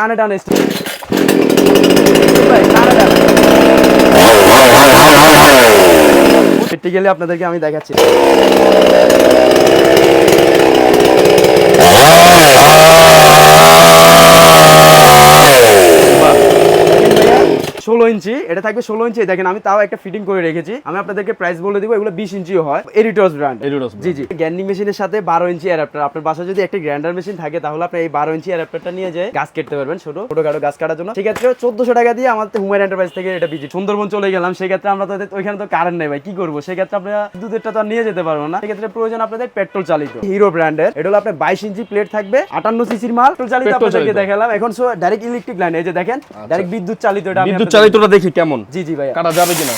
টানে টানে টানে। প্র্যাকটিক্যালি আপনাদেরকে আমি দেখাচ্ছি ষোলো ইঞ্চি এটা থাকবে ষোলো ইঞ্চি। দেখেন আমি তাও একটা ফিটিং করে রেখেছি। আমি আপনাদেরকে প্রাইস বলে দিব এগুলো বিশ ইঞ্চিও হয়। এরিটস ব্র্যান্ড Editos জি জি। গ্যান্ডিং মেশিনের সাথে বারো ইঞ্চি অ্যাডাপ্টার আপনার বাসায় যদি একটা গ্রাইন্ডার মেশিন থাকে তাহলে আপনি এই বারো ইঞ্চি অ্যাডাপ্টারটা নিয়ে যায় গাছ কাটতে পারবেন ছোট ছোটখাটো গাছ কাটার জন্য। সেক্ষেত্রে চোদ্দশো টাকা দিয়ে আমাদের হুমায়ুন এন্টারপ্রাইজ থেকে এটা বিজি। সুন্দরবন চলে গেলাম সেক্ষেত্রে আমরা তো ওইখানে তো কারেন্ট নেই ভাই কি করব? সেক্ষেত্রে আপনারা দুধেরটা তো আর নিয়ে যেতে পারব না। সেক্ষেত্রে প্রয়োজন আপনাদের পেট্রোল চালিত। হিরো ব্র্যান্ডের এটা হলো আপনার বাইশ ইঞ্চি প্লেট থাকবে আটান্ন সিসির মাল। পেট্রোল চালিত আপনাদেরকে দেখালাম। এখন ডাইরেক্ট ইলেকট্রিক লাইন এই যে দেখেন ডাইরেক্ট বিদ্যুৎ চালিত এটা বিদ্যুৎ আপনাদের- তোরা দেখি কেমন? জি জি ভাই কাটা যাবে কিনা?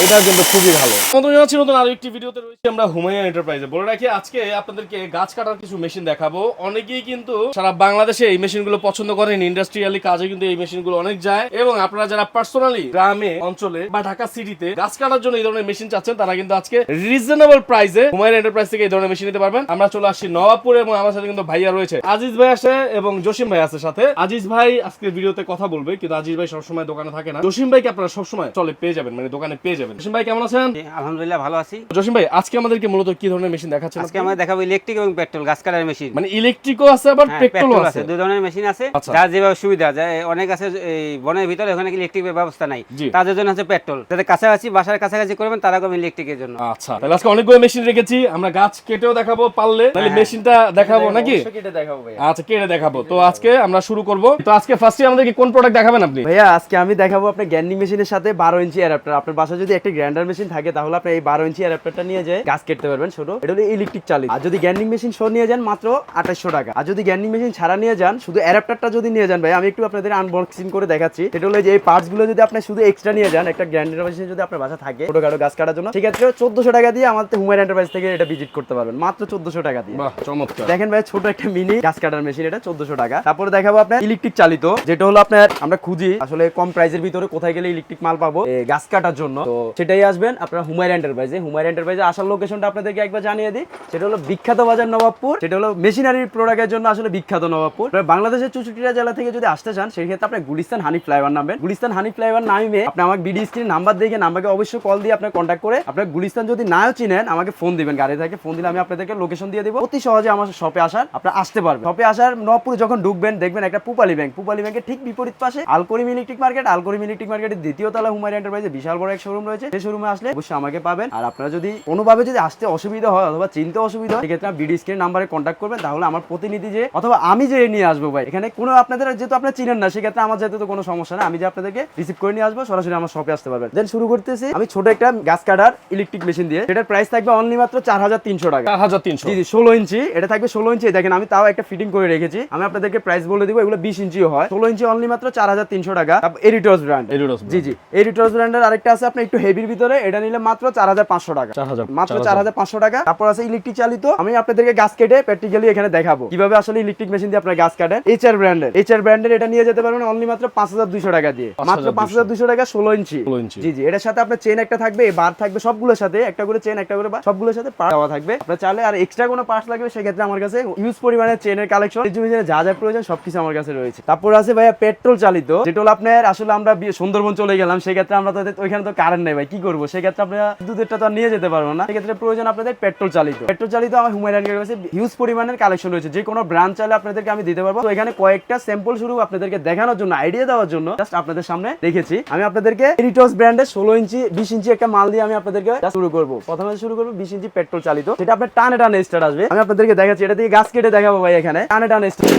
এটা কিন্তু খুবই ভালো। আমাদের জানাচ্ছি, নতুন আরও একটি ভিডিওতে রয়েছে আমরা হুমায়ুন এন্টারপ্রাইজে বলে রাখি, আজকে আপনাদেরকে গাছ কাটার কিছু মেশিন দেখাবো। অনেকেই কিন্তু সারা বাংলাদেশে এই মেশিনগুলো পছন্দ করেন ইন্ডাস্ট্রিয়ালি কাজে কিন্তু এই মেশিনগুলো অনেক যায়। এবং আপনারা যারা পার্সোনালি গ্রামে, অঞ্চলে বা ঢাকা সিটিতে গাছ কাটার জন্য এই ধরনের মেশিন চাচ্ছেন, তারা কিন্তু আজকে রিজনেবল প্রাইসে হুমায়ুন এন্টারপ্রাইজ থেকে এই ধরনের মেশিন নিতে পারবেন। আমরা চলে আসছি নবাবপুরে এবং আমার সাথে কিন্তু ভাইয়া রয়েছে। আজিজ ভাই আছে এবং জসিম ভাই আছে সাথে। আজিজ ভাই আজকে ভিডিওতে কথা বলবে, কিন্তু আজিজ ভাই সবসময় দোকানে থাকে না। জসিম ভাইকে আপনারা সবসময় চলে পেয়ে যাবেন? মানে দোকানে পেয়ে যাবেন? জসিম ভাই কেমন আছেন? আলহামদুলিল্লাহ ভালো আছি। জসিম ভাই আজকে আমাদেরকে মূলত কি ধরনের মেশিন দেখাচ্ছেন আজকে আমরা দেখাবো ইলেকট্রিক এবং পেট্রোল গাছ কাটার মেশিন মানে ইলেকট্রিকও আছে আবার হ্যাঁ, পেট্রোলও আছে। আছে দুই ধরনের মেশিন আছে। আচ্ছা। যার যেভাবে সুবিধা যায় অনেক আছে এই বনের ভিতরে ওখানে ইলেকট্রিক ব্যবস্থা নাই। তাদের জন্য আছে পেট্রোল যাদের কাছাকাছি বাসার কাছাকাছি করবেন তারা করবেন ইলেকট্রিকের জন্য। আচ্ছা তাহলে আজকে অনেকগুলো মেশিন রেখেছি। আমরা গাছ কেটেও দেখাবো পারলে। তাহলে হ্যাঁ। মেশিনটা দেখাবো নাকি? কেটে দেখাবো ভাই আচ্ছা কেটে দেখাবো। তো আজকে আমরা শুরু করব। তো আজকে ফার্স্টে আমাদেরকে কোন প্রোডাক্ট দেখাবেন আপনি? ভাইয়া আজকে আমি দেখাবো আপনার গ্যান্ডিং মেশিনের সাথে বারো ইঞ্চি অ্যাডাপ্টার আপনার বাসায় যদি একটা গ্রাইন্ডার মেশিন থাকে তাহলে আপনি এই বারো ইঞ্চি অ্যাডাপ্টারটা নিয়ে যায় গাছ কেটতে পারবেন। ছোট এটা হলো ইলেকট্রিক চালিত। আর যদি গ্যান্ডিং মেশিন শো নিয়ে যান মাত্র আঠাশশো টাকা। আর যদি গ্যান্ডিং মেশিন ছাড়া নিয়ে যান শুধু অ্যাডাপ্টারটা যদি নিয়ে যান ভাই আমি একটু আপনাদের আনবক্সিং করে দেখাচ্ছি। এটা হলো যে এই পার্টসগুলো যদি আপনি শুধু এক্সট্রা নিয়ে যান একটা গ্রাইন্ডার মেশিন যদি আপনার বাসা থাকে ছোটখাটো গাছ কাটার জন্য সেক্ষেত্রে চোদ্দশো টাকা দিয়ে আমাদের হুমায়ুন এন্টারপ্রাইজ থেকে এটা ভিজিট করতে পারবেন। মাত্র চোদ্দশো টাকা দিয়ে। চমৎকার। দেখেন ভাই ছোট একটা মিনি গাছ কাটার মেশিন এটা চোদ্দশো টাকা। তারপরে দেখাবো আপনার ইলেকট্রিক চালিত যেটা হলো আপনার আমরা খুঁজি আসলে কম প্রাইসের ভিতরে কোথায় গেলে ইলেকট্রিক মাল পাবো গাছ কাটার জন্য। তো সেটাই আসবেন আপনার হুমায়ুন এন্টারপ্রাইজে হুমায়ুন এন্টারপ্রাইজে আসার লোকেশনটা আপনাদেরকে একবার জানিয়ে দিই। সেটা হলো বিখ্যাত বাজার নবাবপুর। সেটা হলো মেশিনারি প্রোডাক্টের জন্য আসলে বিখ্যাত নবাবপুর। বাংলাদেশের চুচুটিয়া জেলা থেকে যদি আসতে চান, সেই ক্ষেত্রে আপনার গুলিস্তান হানি ফ্লাইওভার নামবেন। গুলিস্তান হানি ফ্লাইওভার নামে আপনি আমাকে বিডি স্ক্রিন নাম্বার দেখে নাম্বারকে অবশ্যই কল দিয়ে আপনার কন্ট্যাক্ট করে আপনার গুলিস্তান যদি নাও চিনেন, আমাকে ফোন দিবেন। গাড়ি থেকে ফোন দিলে আমি আপনাদেরকে লোকেশন দিয়ে দিব। অতি সহজে আমার শপে আসার আপনারা আসতে পারবেন। শপে আসার নবপুরে যখন ঢুকবেন, দেখবেন একটা পুপালি ব্যাংক পুপালি ব্যাংকের ঠিক বিপরীত পাশে Alkarim electric market Alkarim electric মার্কেটের দ্বিতীয় তলা হুমায়ুন এন্টারপ্রাইজে বিশাল বড় এক শোরুম রয়েছে সেই শোরুমে আসলে অবশ্যই আমাকে পাবেন। আর আপনারা যদি কোনোভাবে যদি আসতে অসুবিধা হয় অথবা চিনতে অসুবিধা হয় সেক্ষেত্রে বিডি স্ক্রিন নাম্বারে কন্ট্যাক্ট করবেন তাহলে আমার প্রতিনিধি যে অথবা আমি যে নিয়ে আসব ভাই এখানে কোনো আপনাদের যেহেতু আপনারা চিনেন না সেক্ষেত্রে আমার যেহেতু তো কোনো সমস্যা না আমি যে আপনাদেরকে রিসিভ করে নিয়ে আসব সরাসরি আমার শপে আসতে পারবেন। দেন শুরু করতেছি আমি ছোট একটা গাছ কাটার ইলেকট্রিক মেশিন দিয়ে। সেটার প্রাইস থাকবে অনলি মাত্র চার হাজার তিনশো টাকা। চার হাজার তিনশো। জি জি ষোলো ইঞ্চি এটা থাকবে ষোলো ইঞ্চি। দেখেন আমি তাও একটা ফিটিং করে রেখেছি। আমি আপনাদেরকে প্রাইস বলে দিব এগুলো বিশ ইঞ্চিও হয়। ষোলো ইঞ্চি অনলি মাত্র চার হাজার তিনশো টাকা। এরিটস ব্র্যান্ড Editos জি জি এরিটস ব্র্যান্ডের আরেকটা আছে আপনি একটু হেভির ভিতরে এটা নিলে মাত্র চার হাজার পাঁচশো টাকা। 4000 মাত্র চার হাজার। পাঁচশো টাকা। তারপর আছে ইলেকট্রিক চালিত। আমি আপনাদেরকে গাছ কেটে প্র্যাকটিক্যালি এখানে দেখাবো। কীভাবে আসলে ইলেকট্রিক মেশিন দিয়ে আপনার গাছ কাটেন? এইচ আর ব্র্যান্ডের এইচ আর ব্র্যান্ডের এটা নিয়ে যেতে পারবেন অনলি মাত্র পাঁচ হাজার দুইশো টাকা দিয়ে। মাত্র পাঁচ হাজার দুইশো টাকা ষোলো ইঞ্চি। 16 ইঞ্চি। জি জি এটার সাথে আপনার চেন একটা থাকবে বার থাকবে সবগুলোর সাথে একটা করে চেন একটা করে সবগুলোর সাথে পার্ট দেওয়া থাকবে। আপনার চাইলে আর এক্সট্রা কোনো পার্টস লাগবে সেক্ষেত্রে আমার কাছে ইউজ পরিমাণের চেনের কালেকশন যা যা প্রয়োজন সবকিছু আমার কাছে রয়েছে। তারপর আছে ভাইয়া পেট্রোল চালিত। যেটা আপনার আসলে আমরা সুন্দরবন চলে গেলাম সেক্ষেত্রে আমরা তো ওইখানে তো কারেন্ট নেই। ভাই, কি করব? সেক্ষেত্রে আপনারা দুধেরটা তো আর নিয়ে যেতে পারব না। সেক্ষেত্রে প্রয়োজন আপনাদের পেট্রোল চালিত। পেট্রোল চালিত আমার হুমায়ুন কাছে হিউজ পরিমাণের কালেকশন রয়েছে। যে কোনো ব্রাঞ্চ চাইলে আপনাদেরকে আমি দিতে পারব। তো এখানে কয়েকটা স্যাম্পল শুরু আপনাদেরকে দেখানোর জন্য আইডিয়া দেওয়ার জন্য জাস্ট আপনাদের সামনে রেখেছি। আমি আপনাদেরকে এরিটস ব্র্যান্ডের ষোলো ইঞ্চি, বিশ ইঞ্চি একটা মাল দিয়ে আমি আপনাদেরকে শুরু করব। প্রথমে শুরু করব বিশ ইঞ্চি পেট্রোল চালিত। সেটা আপনার টানে টানে স্টার্ট আসবে। আমি আপনাদেরকে দেখাচ্ছি। এটা দিয়ে গাছ কেটে দেখাবো ভাই এখানে। টানে টানে স্টার্ট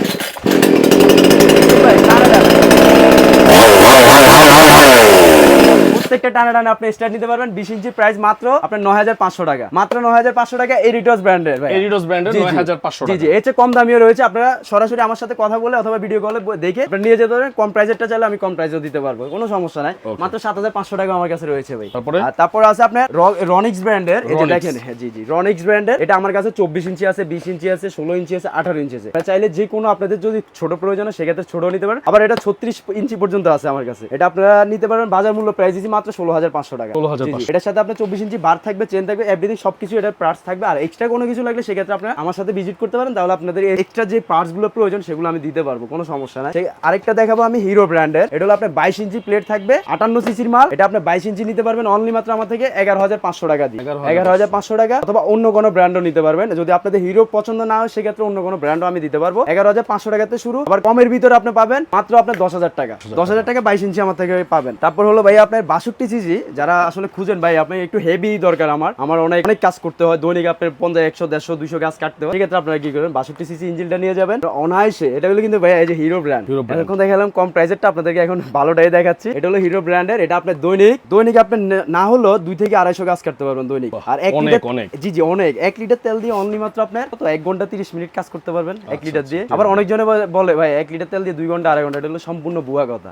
প্রত্যেকটা টানা টানা আপনি স্টার্ট নিতে পারবেন। বিশ ইঞ্চি প্রাইস মাত্র আপনার নয় হাজার পাঁচশো টাকা। মাত্র নয় হাজার পাঁচশো টাকা এরিটস ব্র্যান্ডের এডিডস ব্র্যান্ডের জি, জি। নয় হাজার পাঁচশো জি জি। এর চেয়ে কম দামিও রয়েছে। আপনারা সরাসরি আমার সাথে কথা বলে অথবা ভিডিও কলে দেখে আপনারা নিয়ে যেতে পারেন। কম প্রাইসেরটা চাইলে আমি কম প্রাইসও দিতে পারব। কোনো সমস্যা নাই। মাত্র সাত হাজার পাঁচশো টাকা আমার কাছে রয়েছে ভাই। তারপরে? আর তারপর আছে আপনার রনিক্স ব্র্যান্ডের এই যে দেখেন হ্যাঁ জি জি। রনিক্স ব্র্যান্ডের এটা আমার কাছে চব্বিশ ইঞ্চি আছে বিশ ইঞ্চি আছে ষোলো ইঞ্চি আছে আঠারো ইঞ্চি আছে। চাইলে যে কোনো আপনাদের যদি ছোট প্রয়োজন হয় সেক্ষেত্রে ছোট নিতে পারেন। আবার এটা ছত্রিশ ইঞ্চি পর্যন্ত আছে আমার কাছে। এটা আপনারা নিতে পারেন বাজার মূল্য প্রাইস মাত্র মাত্র ষোলো হাজার পাঁচশো টাকা। 16,500 জি, জি। এটার সাথে আপনার চব্বিশ ইঞ্চি বার থাকবে চেন থাকবে এভরিথিং সবকিছু এটার পার্টস থাকবে। আর এক্সট্রা কোনো কিছু লাগলে সেক্ষেত্রে আপনার আমার সাথে ভিজিট করতে পারেন তাহলে আপনাদের এক্সট্রা যে পার্টসগুলো প্রয়োজন সেগুলো আমি দিতে পারব কোনো সমস্যা নাই। আরেকটা দেখাবো আমি হিরো ব্র্যান্ডের এটা হলো আপনার বাইশ ইঞ্চি প্লেট থাকবে আটান্ন সিসির মাল। এটা আপনি বাইশ ইঞ্চি নিতে পারবেন অনলি মাত্র আমার থেকে এগারো হাজার পাঁচশো টাকা দিয়ে। এগারো হাজার পাঁচশো। টাকা অথবা অন্য কোনো ব্র্যান্ডও নিতে পারবেন। যদি আপনাদের হিরো পছন্দ না হয় সেক্ষেত্রে অন্য কোনো ব্র্যান্ডও আমি দিতে পারব। এগারো হাজার পাঁচশো টাকাতে শুরু। আবার কমের ভিতরে আপনি পাবেন মাত্র আপনার দশ হাজার টাকা। দশ হাজার টাকা বাইশ ইঞ্চি আমার থেকে পাবেন। তারপর হলো ভাই আপনার বাষট্টি সিসি যারা আসলে খুঁজেন ভাই আপনি একটু হেভি দরকার আমার। আমার অনেক অনেক কাজ করতে হয় দৈনিক আপনার পঞ্চাশ একশো দেড়শো দুইশো গাছ কাটতে হয়। সেক্ষেত্রে আপনারা কি করবেন? বাষট্টি সিসি ইঞ্জিনটা নিয়ে যাবেন। অনায়াসে এটা হলো কিন্তু ভাই এই যে হিরো ব্র্যান্ড এখন দেখালাম কম প্রাইসেরটা আপনাদেরকে এখন ভালোটাই দেখাচ্ছি। এটা হলো হিরো ব্র্যান্ডের এটা আপনার দৈনিক। দৈনিক আপনি না হলো দুই থেকে আড়াইশো গাছ কাটতে পারবেন দৈনিক। আর এক অনেক, লিটার। জি জি অনেক। এক লিটার তেল দিয়ে অনলি মাত্র আপনার কত? এক ঘণ্টা তিরিশ মিনিট কাজ করতে পারবেন এক লিটার দিয়ে। আবার অনেকজনে বলে- বলে ভাই এক লিটার তেল দিয়ে দুই ঘণ্টা আড়াই ঘণ্টা এটা হলো সম্পূর্ণ ভুয়া কথা।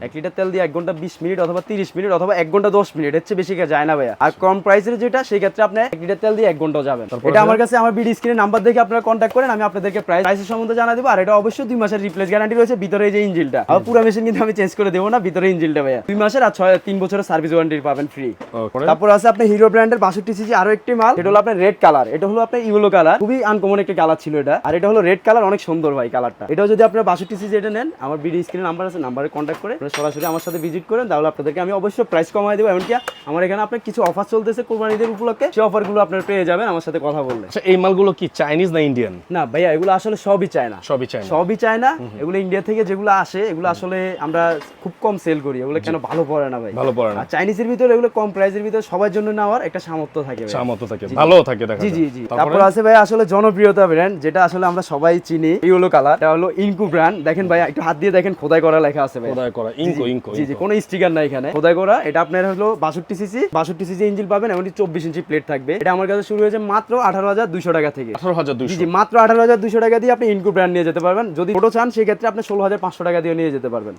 এক লিটার তেল দিয়ে এক ঘণ্টা বিশ মিনিট অথবা তিরিশ মিনিট অথবা এক ঘণ্টা দশ মিনিট এর চেয়ে বেশি যায় না ভাইয়া। আর কম প্রাইসের যেটা সেই ক্ষেত্রে আপনি এক লিটার তেল দিয়ে এক ঘণ্টা যাবেন। এটা আমার কাছে আমার বিডি স্ক্রিনে নাম্বার দেখে আপনারা কন্ট্যাক্ট করেন আমি আপনাদেরকে প্রাইস প্রাইসের সম্বন্ধে জানা দেবো। আর এটা অবশ্যই দুই মাসের রিপ্লেস গ্যারান্টি রয়েছে ভিতরে এই যে ইঞ্জিনটা আর পুরো মেশিন কিন্তু আমি চেঞ্জ করে দেবো না ভিতরে ইঞ্জিনটা ভাইয়া। দুই মাসের আর ছয় তিন বছরের সার্ভিস ওয়ারেন্টি পাবেন ফ্রি তারপর? আছে আপনি হিরো ব্র্যান্ডের বাষট্টি সিসি আরও একটি মাল এটা হলো আপনার রেড কালার এটা হলো আপনার ইউলো কালার খুবই আনকমন একটা কালার ছিল এটা। আর এটা হলো রেড কালার অনেক সুন্দর ভাই কালারটা এটাও যদি আপনার বাষট্টি সিসি এটা নেন আমার বিডি স্ক্রিনে নাম্বার আছে নাম্বারে কন্ট্যাক্ট করে সরাসরি আমার সাথে ভিজিট করেন তাহলে আপনাদেরকে আমি অবশ্যই প্রাইস কমাই দেবো। এমনকি আমার এখানে আপনার কিছু অফার চলতেছে কোরবানিদের উপলক্ষে। সেই অফারগুলো আপনারা পেয়ে যাবেন আমার সাথে কথা বললে। আচ্ছা এই মালগুলো কি চাইনিজ না ইন্ডিয়ান না ভাইয়া এগুলো আসলে সবই চায় না সবই চাইনা সবই চায় না এগুলো ইন্ডিয়া থেকে যেগুলো আসে এগুলো আসলে আমরা খুব কম সেল করি। এগুলো কেন ভালো পড়ে না ভাই? ভালো পড়ে না। চাইনিজের ভিতরে এগুলো কম প্রাইসের ভিতরে সবার জন্য নেওয়ার একটা সামর্থ্য থাকে সামর্থ্য থাকে। ভালো থাকে দেখা জি জি জি। তারপর? আছে ভাই আসলে জনপ্রিয়তা ব্র্যান্ড যেটা আসলে আমরা সবাই চিনি। ইয়েলো কালার এটা হলো ইনকু ব্র্যান্ড দেখেন ভাই একটু হাত দিয়ে দেখেন খোদাই করা লেখা আছে ভাই খোদাই করা। ইনকো ইনকো জি জি। কোনো স্টিকার নাই এখানে। খোদাই করা এটা আপনার হলো বাষট্টি সিসি বাষট্টি সিসি ইঞ্জিন পাবেন এমনকি চব্বিশ ইঞ্চি প্লেট থাকবে। এটা আমার কাছে শুরু হয়েছে মাত্র আঠারো হাজার দুইশো টাকা থেকে। আঠারো হাজার জি মাত্র আঠারো হাজার দুইশো টাকা দিয়ে আপনি ইনকু ব্র্যান্ড নিয়ে যেতে পারবেন। যদি ছোট চান সেক্ষেত্রে আপনি ষোলো হাজার পাঁচশো টাকা দিয়ে নিয়ে যেতে পারবেন।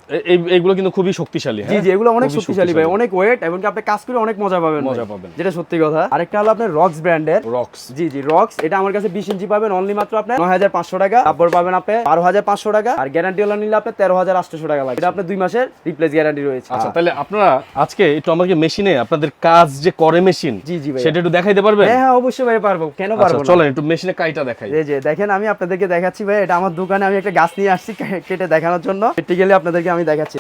এইগুলো কিন্তু খুবই শক্তিশালী জি হ্যাঁ? জি এগুলো অনেক শক্তিশালী ভাই অনেক ওয়েট এমনকি আপনি কাজ করে অনেক মজা পাবেন মজা পাবেন। যেটা সত্যি কথা। আরেকটা হলো আপনার রক্স ব্র্যান্ডের রক্স জি জি রক্স এটা আমার কাছে বিশ ইঞ্চি পাবেন অনলি মাত্র আপনার নয় হাজার পাঁচশো টাকা। তারপর পাবেন আপনি বারো হাজার পাঁচশো টাকা আর গ্যারান্টি হলো নিলে আপনার তেরো হাজার আটশো টাকা লাগে এটা আপনার দুই মাসের রিপ্লেস গ্যারান্টি রয়েছে। আচ্ছা তাহলে আপনারা আজকে একটু আমাকে মেশিনে আপনাদের কাজ যে করে মেশিন জি, জি ভাই সেটা একটু দেখাইতে পারবেন? হ্যাঁ হ্যাঁ অবশ্যই ভাই পারব। কেন আচ্ছা পারব না? চলেন একটু মেশিনে কাইটা দেখাই। এই যে দেখেন আমি আপনাদেরকে দেখাচ্ছি ভাই এটা আমার দোকানে আমি একটা গাছ নিয়ে আসছি কেটে দেখানোর জন্য। প্র্যাকটিক্যালি আপনাদেরকে আমি দেখাচ্ছি।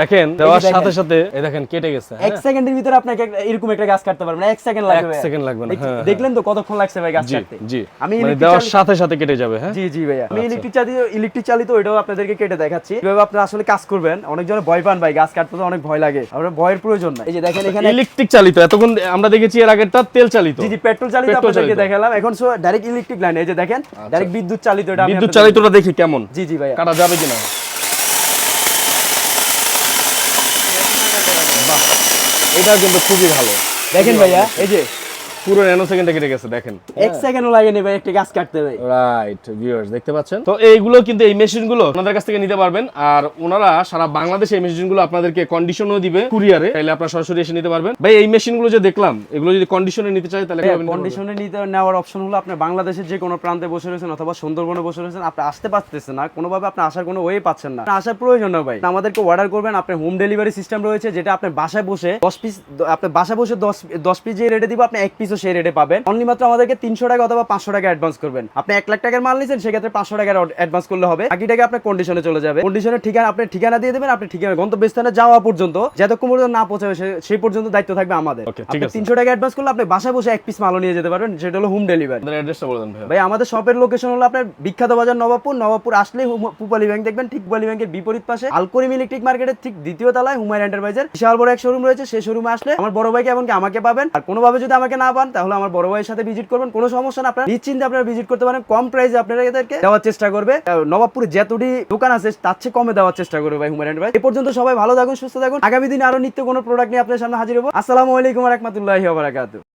দেখেন দেওয়ার সাথে সাথে এই দেখেন কেটে গেছে এক হ্যাঁ? সেকেন্ডের ভিতরে আপনাকে এরকম একটা গাছ কাটতে পারবেন এক সেকেন্ড লাগবে। এক সেকেন্ড লাগবে না, হ্যাঁ, দেখলেন তো কতক্ষণ লাগছে ভাই গাছ কাটতে? জি। আমি মানে দেওয়ার সাথে সাথে কেটে যাবে হ্যাঁ? জি জি ভাইয়া। আমি আচ্ছা। ইলেকট্রিক চালিত ইলেকট্রিক চালিত আপনাদেরকে কেটে দেখাচ্ছি। কীভাবে আপনারা আসলে কাজ করবেন অনেকজনে ভয় পান ভাই গাছ কাটতে তো অনেক ভয় লাগে। ভয়ের প্রয়োজন নাই। এই যে দেখেন এখানে ইলেকট্রিক চালিত এতক্ষণ আমরা দেখেছি এর আগেরটা তেল চালিত। জি জি পেট্রোল চালিত আপনাদেরকে দেখালাম। এখন সো ডাইরেক্ট ইলেকট্রিক লাইন এই যে দেখেন ডাইরেক্ট বিদ্যুৎ চালিত এটা বিদ্যুৎ চালিতটা দেখি কেমন? জি জি ভাইয়া। কাটা যাবে কিনা? এটাও কিন্তু খুবই ভালো। দেখেন ভাইয়া এই যে পুরো ন্যানো সেকেন্ডে কেটে গেছে দেখেন। এক সেকেন্ডও লাগেনি ভাই একটা গাছ কাটতে ভাই। রাইট ভিউয়ার্স দেখতে পাচ্ছেন? তো এইগুলো কিন্তু এই মেশিনগুলো ওনাদের কাছ থেকে নিতে পারবেন আর ওনারা সারা বাংলাদেশে এই মেশিনগুলো আপনাদেরকে কন্ডিশনও দিবে কুরিয়ারে তাহলে আপনারা সরাসরি এসে নিতে পারবেন। ভাই এই মেশিনগুলো যে দেখলাম এগুলো যদি কন্ডিশনে নিতে চাই তাহলে? কন্ডিশনে নিতে নেওয়ার অপশন হলো আপনি বাংলাদেশের যে কোনো প্রান্তে বসে রয়েছেন অথবা সুন্দরবনে বসে রয়েছেন আপনি আসতে পারতেছেন না কোনোভাবে আপনি আসার কোনো ওয়ে পাচ্ছেন না। আসার প্রয়োজন না ভাই। আমাদেরকে অর্ডার করবেন আপনার হোম ডেলিভারি সিস্টেম রয়েছে যেটা আপনি বাসায় বসে দশ পিস আপনার বাসায় বসে দশ দশ পিস যে রেটে দিব আপনি এক পিসও সেই রেটে পাবেন। অনলি মাত্র আমাদেরকে তিনশো টাকা অথবা পাঁচশো টাকা অ্যাডভান্স করবেন। আপনি এক লাখ টাকার মাল নিয়েছেন সেক্ষেত্রে পাঁচশো টাকার অ্যাডভান্স করলে হবে। বাকি টাকা আপনার কন্ডিশনে চলে যাবে। কন্ডিশনের ঠিকানা আপনি ঠিকানা দিয়ে দেবেন আপনি ঠিকানা গন্তব্যস্থানে যাওয়া পর্যন্ত যতক্ষণ পর্যন্ত না পৌঁছাবে সে- সেই পর্যন্ত দায়িত্ব থাকবে আমাদের। আপনি তিনশো টাকা অ্যাডভান্স করলে আপনি বাসায় বসে এক পিস মালও নিয়ে যেতে পারবেন সেটা হলো হোম ডেলিভারি ভাই আমাদের শপের লোকেশন হলো আপনার বিখ্যাত বাজার নবাবপুর। নবাবপুর আসলে পুপালি ব্যাংক দেখবেন ঠিক পুপালি ব্যাংকের বিপরীত পাশে। আলকরিম ইলেকট্রিক মার্কেটের ঠিক দ্বিতীয় তলায় হুমায়ুন এন্টারপ্রাইজের বিশাল বড় এক শোরুম রয়েছে। সেই শোরুমে আসলে আমার বড় ভাইকে এমনকি আমাকে পাবেন। আর কোনোভাবে যদি আমাকে না পান তাহলে আমার বড় ভাইয়ের সাথে ভিজিট করবেন। কোনো সমস্যা না, আপনারা নিশ্চিন্তে আপনারা ভিজিট করতে পারেন। কম প্রাইসে আপনারা এদেরকে দেওয়ার চেষ্টা করবে। নবাবপুর যতটি দোকান আছে, তার চেয়ে কমে দেওয়ার চেষ্টা করবে ভাই হুমায়ুন ভাই। এ পর্যন্ত সবাই ভালো থাকুন, সুস্থ থাকুন। আগামী দিনে আরও নিত্য কোনো প্রোডাক্ট নিয়ে আপনার সামনে হাজির হব। আসসালামু আলাইকুম রহমতুল্লাহি ওয়া বারাকাতুহু।